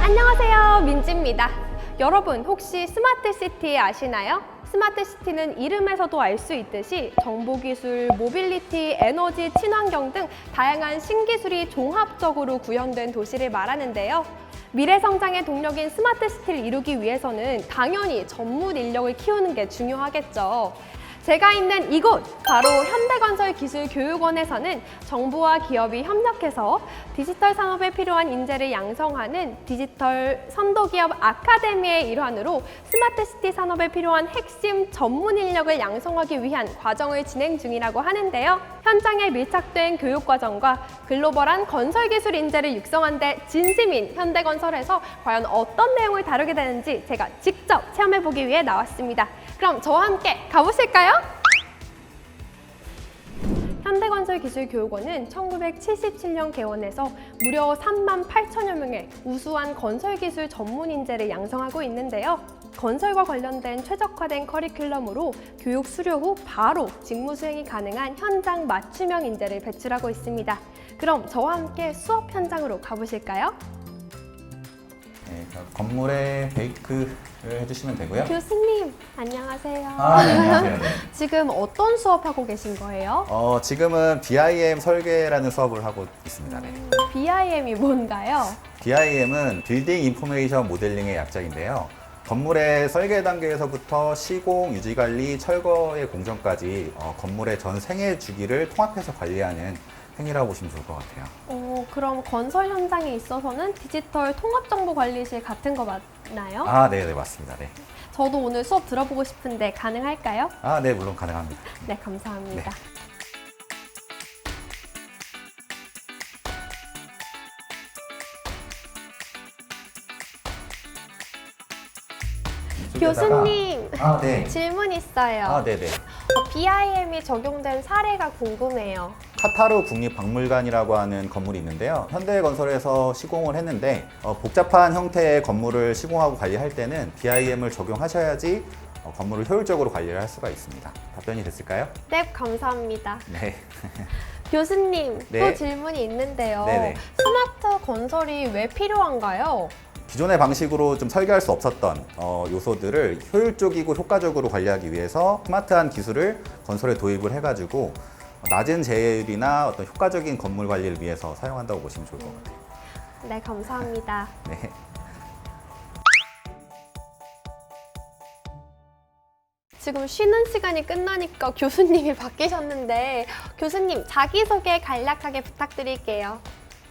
안녕하세요. 민지입니다. 여러분, 혹시 스마트 시티 아시나요? 스마트 시티는 이름에서도 알 수 있듯이 정보기술, 모빌리티, 에너지, 친환경 등 다양한 신기술이 종합적으로 구현된 도시를 말하는데요. 미래 성장의 동력인 스마트 시티를 이루기 위해서는 당연히 전문 인력을 키우는 게 중요하겠죠. 제가 있는 이곳 바로 현대건설기술교육원에서는 정부와 기업이 협력해서 디지털 산업에 필요한 인재를 양성하는 디지털 선도기업 아카데미의 일환으로 스마트시티 산업에 필요한 핵심 전문 인력을 양성하기 위한 과정을 진행 중이라고 하는데요. 현장에 밀착된 교육 과정과 글로벌한 건설 기술 인재를 육성한 데 진심인 현대건설에서 과연 어떤 내용을 다루게 되는지 제가 직접 체험해 보기 위해 나왔습니다. 그럼 저와 함께 가보실까요? 현대건설기술교육원은 1977년 개원해서 무려 3만 8천여 명의 우수한 건설기술 전문 인재를 양성하고 있는데요. 건설과 관련된 최적화된 커리큘럼으로 교육 수료 후 바로 직무 수행이 가능한 현장 맞춤형 인재를 배출하고 있습니다. 그럼 저와 함께 수업 현장으로 가보실까요? 건물에 베이크를 해주시면 되고요. 교수님, 안녕하세요. 아, 네, 안녕하세요. 네. 지금 어떤 수업 하고 계신 거예요? 어, 지금은 BIM 설계라는 수업을 하고 있습니다. 네. BIM이 뭔가요? BIM은 빌딩 인포메이션 모델링의 약자인데요. 건물의 설계 단계에서부터 시공, 유지 관리, 철거의 공정까지 어, 건물의 전 생애 주기를 통합해서 관리하는 행위라고 보시면 좋을 것 같아요. 어, 그럼 건설 현장에 있어서는 디지털 통합정보관리실 같은 거 맞나요? 아, 네, 네, 맞습니다. 네. 저도 오늘 수업 들어보고 싶은데 가능할까요? 아, 네, 물론 가능합니다. 네, 감사합니다. 교수님, 아, 네. 질문 있어요. 아, 네, 네. 어, BIM이 적용된 사례가 궁금해요. 카타르 국립박물관이라고 하는 건물이 있는데요. 현대건설에서 시공을 했는데 어, 복잡한 형태의 건물을 시공하고 관리할 때는 BIM을 적용하셔야지 어, 건물을 효율적으로 관리를 할 수가 있습니다. 답변이 됐을까요? 네, 감사합니다. 네. 교수님, 네. 또 질문이 있는데요. 네네. 스마트 건설이 왜 필요한가요? 기존의 방식으로 좀 설계할 수 없었던 어, 요소들을 효율적이고 효과적으로 관리하기 위해서 스마트한 기술을 건설에 도입을 해가지고 낮은 재율이나 어떤 효과적인 건물 관리를 위해서 사용한다고 보시면 좋을 것 같아요. 네, 감사합니다. 네. 지금 쉬는 시간이 끝나니까 교수님이 바뀌셨는데 교수님 자기소개 간략하게 부탁드릴게요.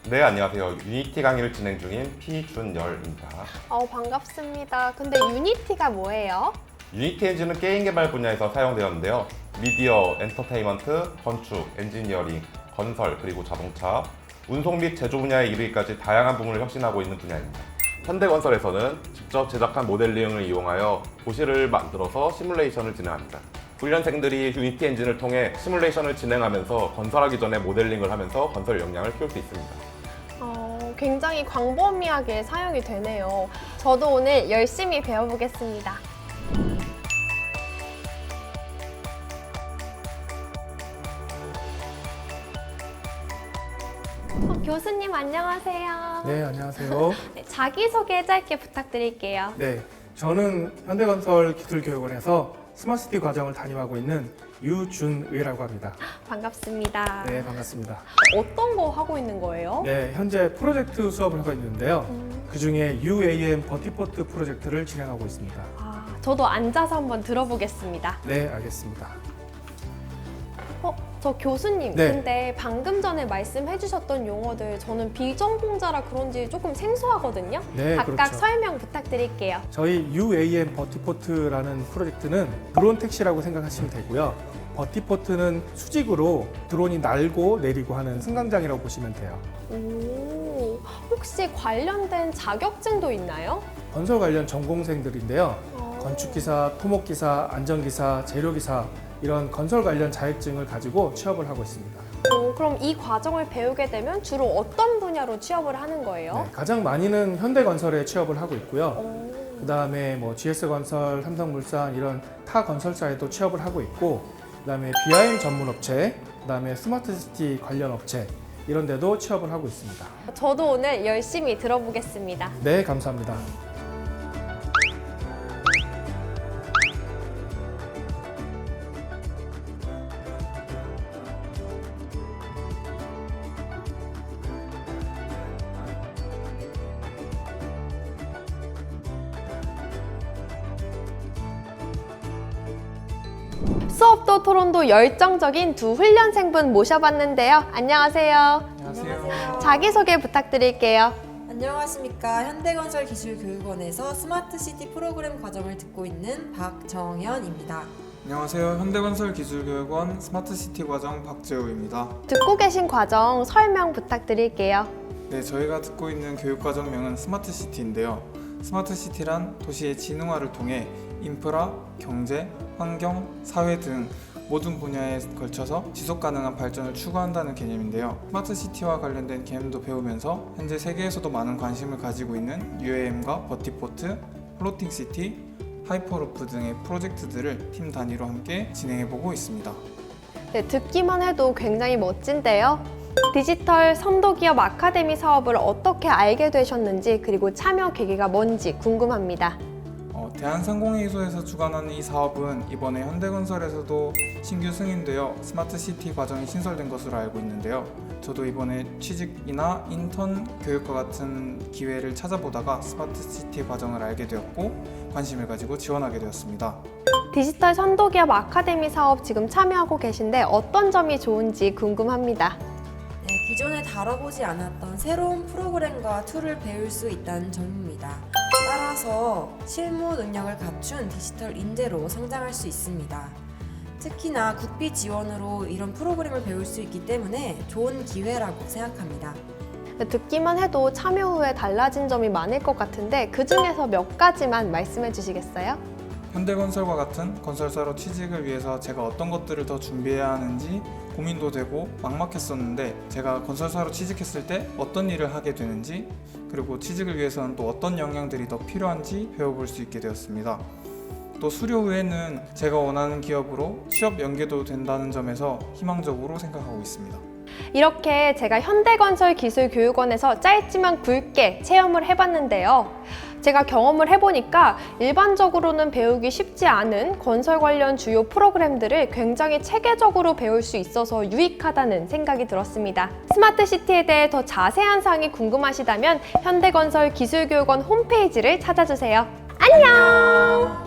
네, 안녕하세요. 유니티 강의를 진행 중인 피준열입니다. 어, 반갑습니다. 근데 유니티가 뭐예요? 유니티 엔진은 게임 개발 분야에서 사용되었는데요. 미디어, 엔터테인먼트, 건축, 엔지니어링, 건설, 그리고 자동차, 운송 및 제조 분야에 이르기까지 다양한 부문을 혁신하고 있는 분야입니다. 현대건설에서는 직접 제작한 모델링을 이용하여 도시를 만들어서 시뮬레이션을 진행합니다. 훈련생들이 유니티 엔진을 통해 시뮬레이션을 진행하면서 건설하기 전에 모델링을 하면서 건설 역량을 키울 수 있습니다. 어, 굉장히 광범위하게 사용이 되네요. 저도 오늘 열심히 배워보겠습니다. 어, 교수님 안녕하세요. 네, 안녕하세요. 네, 자기소개 짧게 부탁드릴게요. 네, 저는 현대건설 기술교육원에서 스마트시티 과정을 담임하고 있는 유준의라고 합니다. 반갑습니다. 네, 반갑습니다. 어떤 거 하고 있는 거예요? 네, 현재 프로젝트 수업을 하고 있는데요. 그 중에 UAM 버티포트 프로젝트를 진행하고 있습니다. 아, 저도 앉아서 한번 들어보겠습니다. 네, 알겠습니다. 어, 저 교수님, 네. 근데 방금 전에 말씀해주셨던 용어들 저는 비전공자라 그런지 조금 생소하거든요. 네, 각각 그렇죠. 설명 부탁드릴게요. 저희 UAM 버티포트라는 프로젝트는 드론 택시라고 생각하시면 되고요. 버티포트는 수직으로 드론이 날고 내리고 하는 승강장이라고 보시면 돼요. 오, 혹시 관련된 자격증도 있나요? 건설 관련 전공생들인데요. 어. 건축기사, 토목기사, 안전기사, 재료기사 이런 건설 관련 자격증을 가지고 취업을 하고 있습니다. 어, 그럼 이 과정을 배우게 되면 주로 어떤 분야로 취업을 하는 거예요? 네, 가장 많이는 현대건설에 취업을 하고 있고요. 어, 그 다음에 뭐 GS건설, 삼성물산 이런 타 건설사에도 취업을 하고 있고, 그 다음에 BIM 전문 업체, 그 다음에 스마트시티 관련 업체 이런 데도 취업을 하고 있습니다. 저도 오늘 열심히 들어보겠습니다. 네, 감사합니다. 수업도 토론도 열정적인 두 훈련생분 모셔봤는데요. 안녕하세요. 안녕하세요. 자기소개 부탁드릴게요. 안녕하십니까. 현대건설기술교육원에서 스마트시티 프로그램 과정을 듣고 있는 박정현입니다. 안녕하세요. 현대건설기술교육원 스마트시티 과정 박재우입니다. 듣고 계신 과정 설명 부탁드릴게요. 네, 저희가 듣고 있는 교육과정명은 스마트시티인데요. 스마트시티란 도시의 지능화를 통해 인프라, 경제, 환경, 사회 등 모든 분야에 걸쳐서 지속 가능한 발전을 추구한다는 개념인데요. 스마트 시티와 관련된 개념도 배우면서 현재 세계에서도 많은 관심을 가지고 있는 UAM과 버티포트, 플로팅 시티, 하이퍼루프 등의 프로젝트들을 팀 단위로 함께 진행해보고 있습니다. 네, 듣기만 해도 굉장히 멋진데요. 디지털 선도기업 아카데미 사업을 어떻게 알게 되셨는지 그리고 참여 계기가 뭔지 궁금합니다. 어, 대한상공회의소에서 주관하는 이 사업은 이번에 현대건설에서도 신규 승인되어 스마트시티 과정이 신설된 것으로 알고 있는데요. 저도 이번에 취직이나 인턴 교육과 같은 기회를 찾아보다가 스마트시티 과정을 알게 되었고 관심을 가지고 지원하게 되었습니다. 디지털 선도기업 아카데미 사업 지금 참여하고 계신데 어떤 점이 좋은지 궁금합니다. 네, 기존에 다뤄보지 않았던 새로운 프로그램과 툴을 배울 수 있다는 점입니다. 따라서 실무 능력을 갖춘 디지털 인재로 성장할 수 있습니다. 특히나 국비 지원으로 이런 프로그램을 배울 수 있기 때문에 좋은 기회라고 생각합니다. 듣기만 해도 참여 후에 달라진 점이 많을 것 같은데 그 중에서 몇 가지만 말씀해 주시겠어요? 현대건설과 같은 건설사로 취직을 위해서 제가 어떤 것들을 더 준비해야 하는지 고민도 되고 막막했었는데 제가 건설사로 취직했을 때 어떤 일을 하게 되는지 그리고 취직을 위해서는 또 어떤 역량들이 더 필요한지 배워볼 수 있게 되었습니다. 또 수료 후에는 제가 원하는 기업으로 취업 연계도 된다는 점에서 희망적으로 생각하고 있습니다. 이렇게 제가 현대건설기술교육원에서 짧지만 굵게 체험을 해봤는데요. 제가 경험을 해보니까 일반적으로는 배우기 쉽지 않은 건설 관련 주요 프로그램들을 굉장히 체계적으로 배울 수 있어서 유익하다는 생각이 들었습니다. 스마트 시티에 대해 더 자세한 사항이 궁금하시다면 현대건설 기술교육원 홈페이지를 찾아주세요. 안녕!